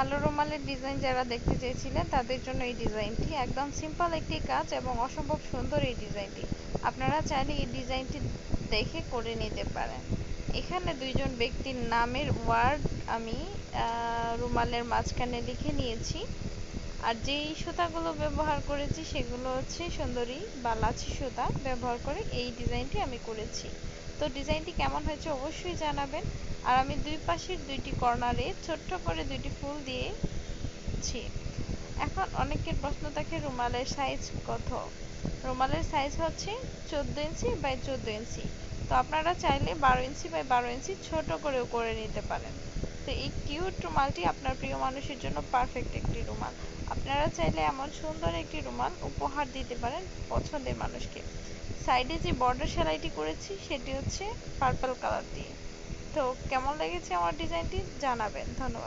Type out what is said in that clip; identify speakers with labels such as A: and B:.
A: কালো রুমালের ডিজাইন যারা দেখতে চেয়েছিলেন, তাদের জন্য এই ডিজাইনটি একদম সিম্পল একটি কাজ এবং অসম্ভব সুন্দর এই ডিজাইনটি। আপনারা চাইলে এই ডিজাইনটি দেখে করে নিতে পারেন। এখানে দুইজন ব্যক্তির নামের ওয়ার্ড আমি রুমালের মাঝখানে লিখে নিয়েছি। আর যেই সুতাগুলো ব্যবহার করেছি সেগুলো হচ্ছে সুন্দরী বা লাচি সুতা ব্যবহার করে এই ডিজাইনটি আমি করেছি। তো ডিজাইনটি কেমন হয়েছে অবশ্যই জানাবেন। আর আমি দুই পাশের দুইটি কর্নারে ছোট্ট করে দুইটি ফুল দিয়েছি। এখন অনেকের প্রশ্ন থাকে, রুমালের সাইজ কত? রুমালের সাইজ হচ্ছে চোদ্দ ইঞ্চি বাই চোদ্দ ইঞ্চি তো আপনারা চাইলে বারো ইঞ্চি বাই বারো ইঞ্চি ছোট করেও করে নিতে পারেন। তো এই কিউট রুমালটি আপনার প্রিয় মানুষের জন্য পারফেক্ট একটি রুমাল। আপনারা চাইলে এমন সুন্দর একটি রুমাল উপহার দিতে পারেন পছন্দের মানুষকে। সাইডে যে বর্ডার সেলাইটি করেছি, সেটি হচ্ছে পার্পল কালার দিয়ে। তো কেমন লেগেছে আমার ডিজাইনটি জানাবেন। ধন্যবাদ।